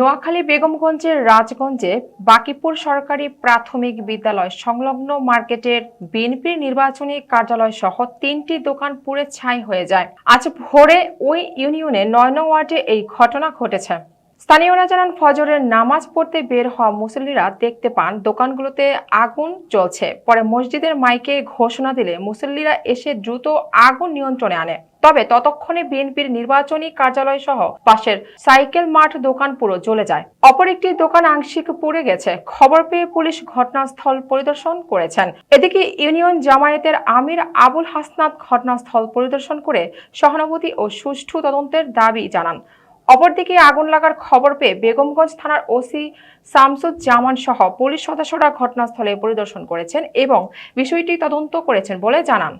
নোয়াখালী বেগমগঞ্জের রাজগঞ্জে বাকিপুর সরকারি প্রাথমিক বিদ্যালয় সংলগ্ন মার্কেটের বিএনপির নির্বাচনী কার্যালয় সহ তিনটি দোকান পুড়ে ছাই হয়ে যায়। আজ ভোরে ওই ইউনিয়নে নয় নং ওয়ার্ডে এই ঘটনা ঘটেছে। স্থানীয়রা জানান, ফজরের নামাজ পড়তে বের হওয়া মুসল্লিরা দেখতে পান, দোকানগুলোতে আগুন জ্বলছে। পরে মসজিদের মাইকে ঘোষণা দিলে মুসল্লিরা এসে দ্রুত আগুন নিয়ন্ত্রণে আনে। তবে ততক্ষণে বিএনপির নির্বাচনী কার্যালয় সহ পাশের সাইকেল মাঠ দোকান পুরো জ্বলে যায়। অপর একটি দোকান আংশিক পুড়ে গেছে। খবর পেয়ে পুলিশ ঘটনাস্থল পরিদর্শন করেছেন। এদিকে ইউনিয়ন জামায়াতের আমির আবুল হাসনাত ঘটনাস্থল পরিদর্শন করে সহানুভূতি ও সুষ্ঠু তদন্তের দাবি জানান। অপরদিকে আগুন লাগার খবর পেয়ে বেগমগঞ্জ থানার ওসি শামসুজ্জামান সহ পুলিশ সদস্যরা ঘটনাস্থলে পরিদর্শন করেছেন এবং বিষয়টি তদন্ত করেছেন বলে জানান।